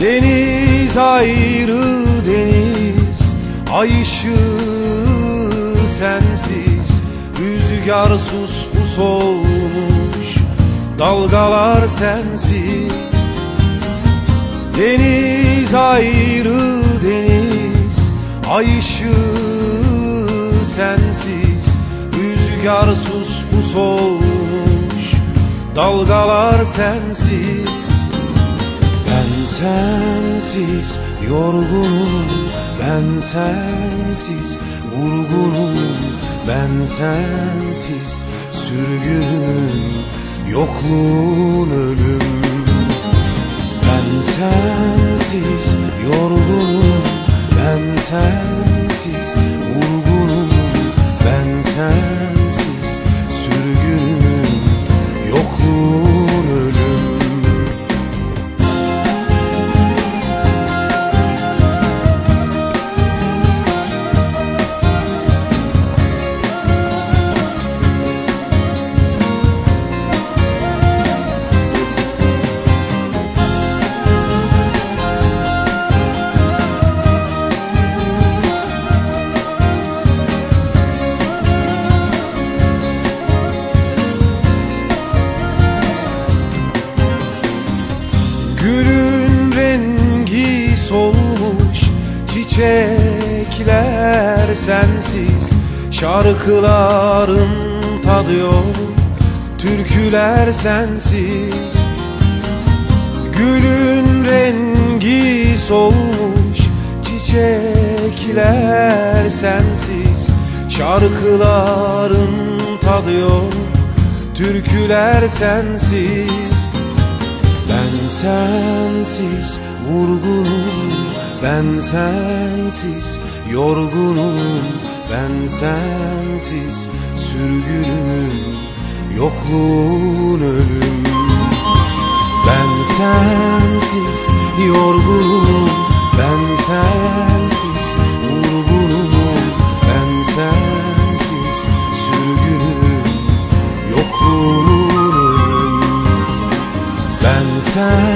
Deniz ayrı deniz Ay sensiz. Rüzgar sus pus olmuş Dalgalar sensiz. Deniz ayrı deniz Ay sensiz. Rüzgar sus pus olmuş Dalgalar sensiz sensiz yorgunum Ben sensiz vurgunum Ben sensiz sürgünüm Yokluğun ölüm. Ben sensiz yorgunum Ben sensiz Gülün rengi solmuş Çiçekler sensiz Şarkıların tadı yok Türküler sensiz. Gülün rengi solmuş Çiçekler sensiz Şarkıların tadı yok Türküler sensiz ben sensiz vurgunum Ben sensiz yorgunum Ben sensiz sürgünüm Yokluğun ölüm. Ben sensiz yorgunum Ben sensiz Yokluğun